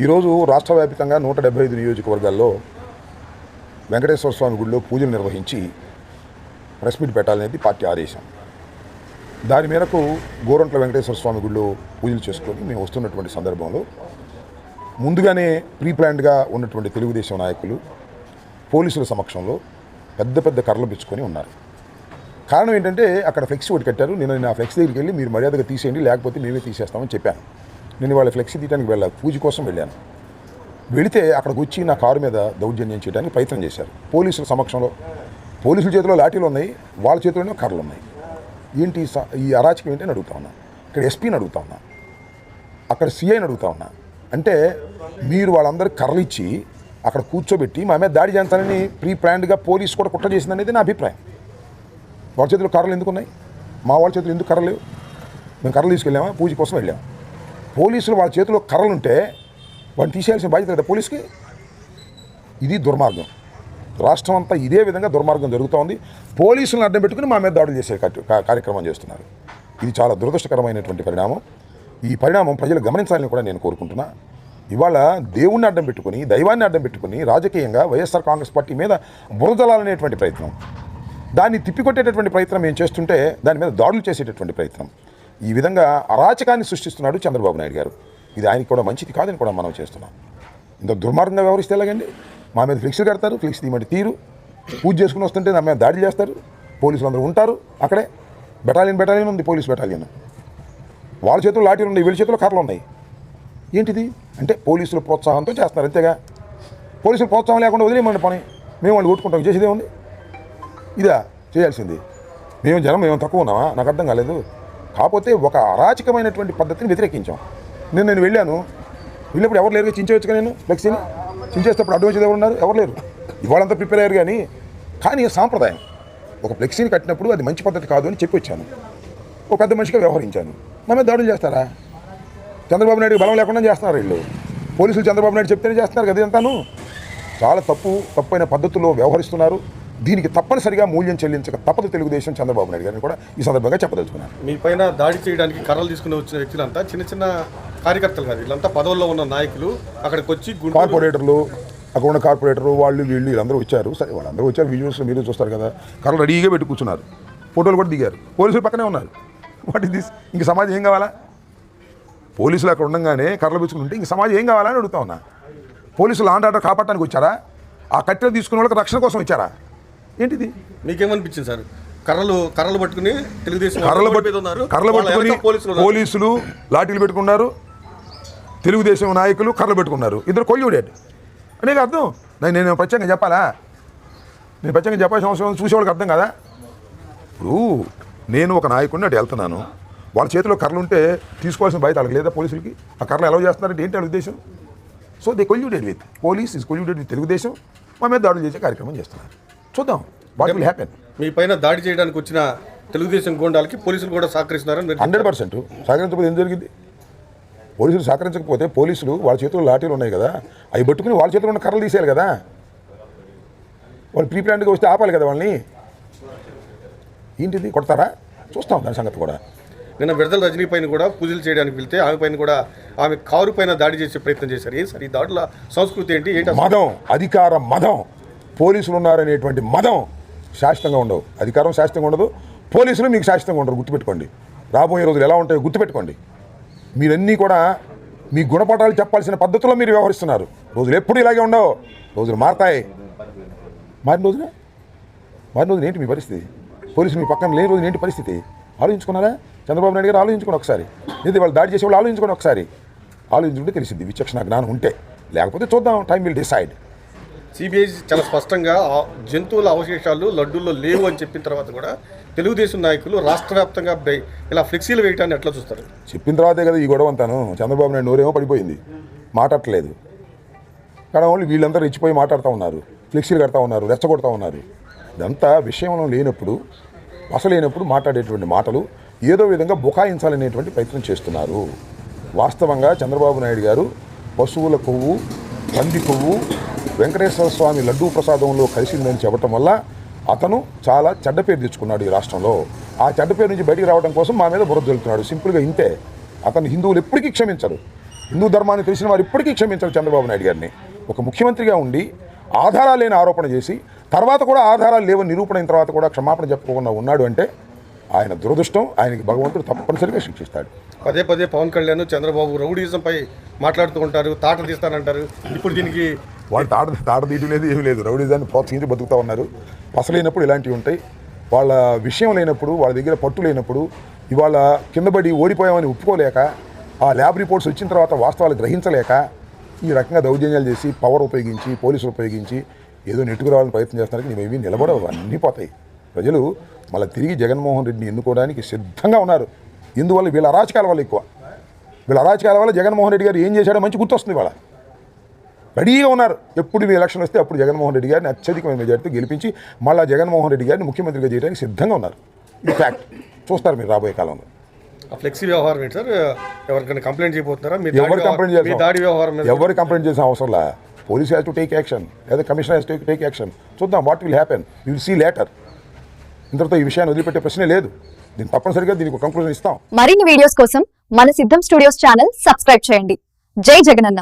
ఈరోజు రాష్ట్ర వ్యాప్తంగా నూట డెబ్బై ఐదు నియోజకవర్గాల్లో వెంకటేశ్వర స్వామి గుడిలో పూజలు నిర్వహించి ప్రెస్ మీట్ పెట్టాలనేది పార్టీ ఆదేశం. దాని మేరకు గోరంట్ల వెంకటేశ్వర స్వామి గుడిలో పూజలు చేసుకొని మేము వస్తున్నటువంటి సందర్భంలో ముందుగానే ప్రీ ప్లాన్డ్గా ఉన్నటువంటి తెలుగుదేశం నాయకులు పోలీసుల సమక్షంలో పెద్ద పెద్ద కర్రలు పెంచుకొని ఉన్నారు. కారణం ఏంటంటే అక్కడ ఫ్లెక్సీ ఒకటి కట్టారు. నేను నా ఫ్లెక్సీ దగ్గరికి వెళ్ళి మీరు మర్యాదగా తీసేయండి లేకపోతే మేమే తీసేస్తామని చెప్పాను. నేను వాళ్ళ ఫ్లెక్సీ తీయడానికి వెళ్ళాను పూజ కోసం వెళ్ళాను. వెళితే అక్కడికి వచ్చి నా కారు మీద దౌర్జన్యం చేయడానికి ప్రయత్నం చేశారు. పోలీసుల సమక్షంలో పోలీసుల చేతిలో లాఠీలు ఉన్నాయి వాళ్ళ చేతిలోనే కర్రలు ఉన్నాయి. ఏంటి ఈ స- ఈ అరాచకం ఏంటి అని అడుగుతా ఉన్నా. ఇక్కడ ఎస్పీని అడుగుతా ఉన్నా. అక్కడ సిఐని అడుగుతా ఉన్నా. అంటే మీరు వాళ్ళందరికీ కర్రలు ఇచ్చి అక్కడ కూర్చోబెట్టి మా మీద దాడి చేస్తానని ప్రీ ప్లాన్డ్గా పోలీసు కూడా కుట్ర చేసింది అనేది నా అభిప్రాయం. వాళ్ళ చేతిలో కర్రలు ఎందుకున్నాయి మా వాళ్ళ చేతిలో ఎందుకు కర్రలేవు మేము కర్రలు తీసుకెళ్ళామా? పూజ కోసం వెళ్ళాము? పోలీసులు వాళ్ళ చేతిలో కర్రలు ఉంటే వాడిని తీసేయాల్సిన బాధ్యత కదా పోలీస్కి? ఇది దుర్మార్గం. రాష్ట్రం అంతా ఇదే విధంగా దుర్మార్గం జరుగుతూ ఉంది. పోలీసులను అడ్డం పెట్టుకుని మా మీద దాడులు చేసే కార్యక్రమం చేస్తున్నారు. ఇది చాలా దురదృష్టకరమైనటువంటి పరిణామం. ఈ పరిణామం ప్రజలు గమనించాలని కూడా నేను కోరుకుంటున్నా. ఇవాళ దేవుణ్ణి అడ్డం పెట్టుకుని దైవాన్ని అడ్డం పెట్టుకుని రాజకీయంగా వైఎస్ఆర్ కాంగ్రెస్ పార్టీ మీద బురదలాలనేటువంటి ప్రయత్నం. దాన్ని తిప్పికొట్టేటటువంటి ప్రయత్నం మేము చేస్తుంటే దాని మీద దాడులు చేసేటటువంటి ప్రయత్నం. ఈ విధంగా అరాచకాన్ని సృష్టిస్తున్నాడు చంద్రబాబు నాయుడు గారు. ఇది ఆయనకి కూడా మంచిది కాదని కూడా మనం చేస్తున్నాం. ఇంత దుర్మార్గంగా వ్యవహరిస్తే ఎలాగండి? మా మీద ఫ్లిక్స్ కడతారు ఫ్లిక్స్ తీయమంటే తీరు. పూజ చేసుకుని వస్తుంటే నా మీద దాడి చేస్తారు. పోలీసులు అందరూ ఉంటారు అక్కడే. బెటాలియన్ బెటాలియన్ ఉంది పోలీస్ బెటాలియన్. వాళ్ళ చేతుల్లో లాఠీలు ఉన్నాయి వీళ్ళ చేతుల్లో కర్రలు ఉన్నాయి. ఏంటిది? అంటే పోలీసుల ప్రోత్సాహంతో చేస్తున్నారు అంతేగా? పోలీసులు ప్రోత్సాహం లేకుండా వదిలేయమండి పని. మేము వాళ్ళు కొట్టుకుంటాం చేసేదే ఉంది ఇదా చేయాల్సింది. మేము జనం మేము తక్కువ ఉన్నామా? నాకు అర్థం కాలేదు. కాకపోతే ఒక అరాచకమైనటువంటి పద్ధతిని వ్యతిరేకించాం. నేను నేను వెళ్ళాను. వెళ్ళినప్పుడు ఎవరు లేరుగా? చించవచ్చు నేను? ఫ్లెక్సీని చించేటప్పుడు అడ్వాన్స్ ఎవరు ఉన్నారు? ఎవరు లేరు. ఇవాళంతా ప్రిపేర్ అయ్యారు కానీ కానీ సాంప్రదాయం. ఒక ఫ్లెక్సీని కట్టినప్పుడు అది మంచి పద్ధతి కాదు అని చెప్పి వచ్చాను. ఒక పెద్ద మనిషిగా వ్యవహరించాను. మా మీద దాడులు చేస్తారా? చంద్రబాబు నాయుడు బలం లేకుండా చేస్తున్నారు వీళ్ళు. పోలీసులు చంద్రబాబు నాయుడు చెప్తేనే చేస్తున్నారు కదా ఇదంతాను. చాలా తప్పు తప్పైన పద్ధతుల్లో వ్యవహరిస్తున్నారు. దీనికి తప్పనిసరిగా మూల్యం చెల్లించక తప్పదు తెలుగుదేశం చంద్రబాబు నాయుడు గారిని కూడా ఈ సందర్భంగా చెప్పదలుచుకున్నాను. మీ పైన దాడి చేయడానికి కర్రలు తీసుకుని వచ్చిన వ్యక్తులంతా చిన్న చిన్న కార్యకర్తలు కాదు వీళ్ళంతా పదవుల్లో ఉన్న నాయకులు. అక్కడికి వచ్చి కార్పొరేటర్లు అక్కడ ఉన్న కార్పొరేటర్ వాళ్ళు వీళ్ళు వీళ్ళందరూ వచ్చారు. సరే వాళ్ళందరూ వచ్చారు విజువల్స్ మీరు చూస్తారు కదా. కర్రలు రెడీగా పెట్టి కూర్చున్నారు. ఫోటోలు కూడా దిగారు. పోలీసులు పక్కనే ఉన్నారు. వాట్ ఇస్ దిస్ ఇంక సమాజం ఏం కావాలా? పోలీసులు అక్కడ ఉండగానే కర్రలు పెంచుకుని ఉంటే ఇంక సమాజం ఏం కావాలని అడుగుతా ఉన్నా. పోలీసులు ఆండ్ ఆర్డర్ కాపాడటానికి వచ్చారా? ఆ కట్టెలు తీసుకున్న వాళ్ళకి రక్షణ కోసం వచ్చారా? ఏంటిది? మీకేమనిపించింది సార్? కర్రలు కర్రలు పట్టుకుని తెలుగుదేశం కర్రలు వాళ్ళు పట్టు మీద ఉన్నారు. కర్రలు పట్టుకుని పోలీసులు లాఠీలు పెట్టుకున్నారు. తెలుగుదేశం నాయకులు కర్రలు పెట్టుకున్నారు. ఇద్దరు కొల్యూడెడ్ అనేక అర్థం నేను నేను ప్రత్యేకంగా చెప్పాలా? నేను ప్రత్యేకంగా చెప్పాల్సిన అవసరం. చూసేవాళ్ళకి అర్థం కదా? ఇప్పుడు నేను ఒక నాయకుడిని అటు వెళ్తున్నాను. వాళ్ళ చేతిలో కర్రలు ఉంటే తీసుకోవాల్సిన బాధ్యత వాళ్ళకి లేదా పోలీసులకి? ఆ కర్రలు ఎలా చేస్తున్నారంటే ఏంటి వాళ్ళ ఉద్దేశం? So they colluded with police is colluded with Telugu Desam. మా మీద దాడులు చేసే కార్యక్రమం చేస్తున్నారు. చూద్దాం. వాట్ విల్ హ్యాపెన్ మీ పైన దాడి చేయడానికి వచ్చిన తెలుగుదేశం గోండాలకి పోలీసులు కూడా సహకరిస్తున్నారని హండ్రెడ్ పర్సెంట్. సహకరించకపోతే ఏం జరిగింది? పోలీసులు సహకరించకపోతే పోలీసులు వాళ్ళ చేతిలో లాఠీలు ఉన్నాయి కదా. అవి పట్టుకుని వాళ్ళ చేతిలో ఉన్న కర్రలు తీసేయాలి కదా. వాళ్ళు ప్రీ ప్లాన్డ్గా వస్తే ఆపాలి కదా వాళ్ళని. ఏంటిది? కొడతారా? చూస్తాం దాని సంగతి కూడా. నిన్న విడుదల రజనీ పైన కూడా పూజలు చేయడానికి వెళ్తే ఆమె పైన కూడా ఆమె కారు పైన దాడి చేసే ప్రయత్నం చేశారు. ఏం సార్ ఈ దాడుల సంస్కృతి ఏంటి? ఏంటి? మదం అధికార మదం. పోలీసులు ఉన్నారనేటువంటి మదం శాశ్వతంగా ఉండవు. అధికారం శాశ్వతంగా ఉండదు. పోలీసులు మీకు శాశ్వతంగా ఉండరు. గుర్తుపెట్టుకోండి. రాబోయే రోజులు ఎలా ఉంటాయో గుర్తుపెట్టుకోండి. మీరన్నీ కూడా మీ గుణపాఠాలు చెప్పాల్సిన పద్ధతిలో మీరు వ్యవహరిస్తున్నారు. రోజులు ఎప్పుడు ఇలాగే ఉండవు. రోజులు మారతాయి. మారిన రోజున? మారిన రోజున ఏంటి మీ పరిస్థితి? పోలీసులు మీ పక్కన లేని రోజున ఏంటి పరిస్థితి? ఆలోచించుకున్నారా? చంద్రబాబు నాయుడు గారు ఆలోచించుకోండి ఒకసారి. లేదు వాళ్ళు దాడి చేసే వాళ్ళు ఆలోచించుకోండి ఒకసారి. ఆలోచించుకుంటే తెలిసింది విచక్షణ జ్ఞానం ఉంటే. లేకపోతే చూద్దాం. టైం విల్ డిసైడ్ సిబిఐ చాలా స్పష్టంగా జంతువుల అవశేషాలు లడ్డూల్లో లేవు అని చెప్పిన తర్వాత కూడా తెలుగుదేశం నాయకులు రాష్ట్ర వ్యాప్తంగా ఇలా ఫ్లెక్సీలు వేయటాన్ని ఎట్లా చూస్తారు? చెప్పిన తర్వాతే కదా ఈ గొడవ అంతాను. చంద్రబాబు నాయుడు నోరేమో పడిపోయింది. మాట్లాడలేదు కానీ వాళ్ళు వీళ్ళంతా రెచ్చిపోయి మాట్లాడుతూ ఉన్నారు. ఫ్లెక్సీలు కడతా ఉన్నారు రెచ్చగొడతా ఉన్నారు. ఇదంతా విషయంలో లేనప్పుడు అసలు లేనప్పుడు మాట్లాడేటువంటి మాటలు ఏదో విధంగా బుకాయించాలనేటువంటి ప్రయత్నం చేస్తున్నారు. వాస్తవంగా చంద్రబాబు నాయుడు గారు పశువుల కొవ్వు పంది కొవ్వు వెంకటేశ్వర స్వామి లడ్డూ ప్రసాదంలో కలిసిందని చెప్పటం వల్ల అతను చాలా చెడ్డ పేరు తెచ్చుకున్నాడు ఈ రాష్ట్రంలో. ఆ చెడ్డ పేరు నుంచి బయటికి రావడం కోసం మా మీద బురద జరుగుతున్నాడు సింపుల్గా ఇంతే. అతను హిందువులు ఎప్పటికీ క్షమించరు. హిందూ ధర్మాన్ని తెలిసిన వారు ఇప్పటికీ క్షమించరు చంద్రబాబు నాయుడు గారిని. ఒక ముఖ్యమంత్రిగా ఉండి ఆధారాలు లేని ఆరోపణ చేసి తర్వాత కూడా ఆధారాలు లేవని నిరూపణ అయిన తర్వాత కూడా క్షమాపణ చెప్పకుండా ఉన్నాడు అంటే ఆయన దురదృష్టం. ఆయనకి భగవంతుడు తప్పనిసరిగా శిక్షిస్తాడు. పదే పదే పవన్ కళ్యాణ్ చంద్రబాబు రౌడీజంపై మాట్లాడుతూ ఉంటారు తాట తీస్తానంటారు. ఇప్పుడు దీనికి వాళ్ళు తాట తాట తీయడం లేదు ఏమీ లేదు. రౌడీజాన్ని ప్రోత్సహించి బతుకుతూ ఉన్నారు. పసలేనప్పుడు ఇలాంటివి ఉంటాయి. వాళ్ళ విషయం లేనప్పుడు వాళ్ళ దగ్గర పట్టు లేనప్పుడు ఇవాళ కిందపడి ఓడిపోయామని ఒప్పుకోలేక ఆ ల్యాబ్ రిపోర్ట్స్ వచ్చిన తర్వాత వాస్తవాలు గ్రహించలేక ఈ రకంగా దౌర్జన్యాలు చేసి పవర్ ఉపయోగించి పోలీసులు ఉపయోగించి ఏదో నెట్టుకు రావాలని ప్రయత్నం చేస్తున్నారు. నీవేమీ నిలబడవు. అన్నీ పోతాయి. ప్రజలు మళ్ళీ తిరిగి జగన్మోహన్ రెడ్డిని ఎన్నుకోవడానికి సిద్ధంగా ఉన్నారు. ఇందువల్ల వీళ్ళ అరాచకాల వల్ల ఎక్కువ. వీళ్ళ అరాచకాల వల్ల జగన్మోహన్ రెడ్డి గారు ఏం చేశాడో మంచి గుర్తొస్తుంది వాళ్ళ రెడీగా ఉన్నారు. ఎప్పుడు మీ ఎలక్షన్ వస్తే అప్పుడు జగన్మోహన్ రెడ్డి గారిని అత్యధికమైన మెజార్టీతో గెలిపించి మళ్ళా జగన్మోహన్ రెడ్డి గారిని ముఖ్యమంత్రిగా చేయడానికి సిద్ధంగా ఉన్నారు. ఇది ఫ్యాక్ట్ చూస్తారు మీరు రాబోయే కాలంలో. ఆ ఫ్లెక్సీ వ్యవహారం ఏంటి సార్? ఎవరికైనా కంప్లైంట్ చేయబోతున్నారా? ఎవరు కంప్లైంట్ మీ దాడి వ్యవహారం ఎవరు కంప్లైంట్ చేసిన అవసరంలా police has to take action లేదా commissioner has to take action చూద్దాం what will happen will see later ఇంతటితో ఈ విషయాన్ని వదిలిపెట్టే ప్రశ్నే లేదు. దీన్ని తప్పనిసరిగా దీనికి కంక్లూజన్ ఇస్తాం. మరిన్ని వీడియోస్ కోసం మన సిద్ధం స్టూడియోస్ ఛానల్ సబ్స్క్రైబ్ చేయండి. జై జగనన్న.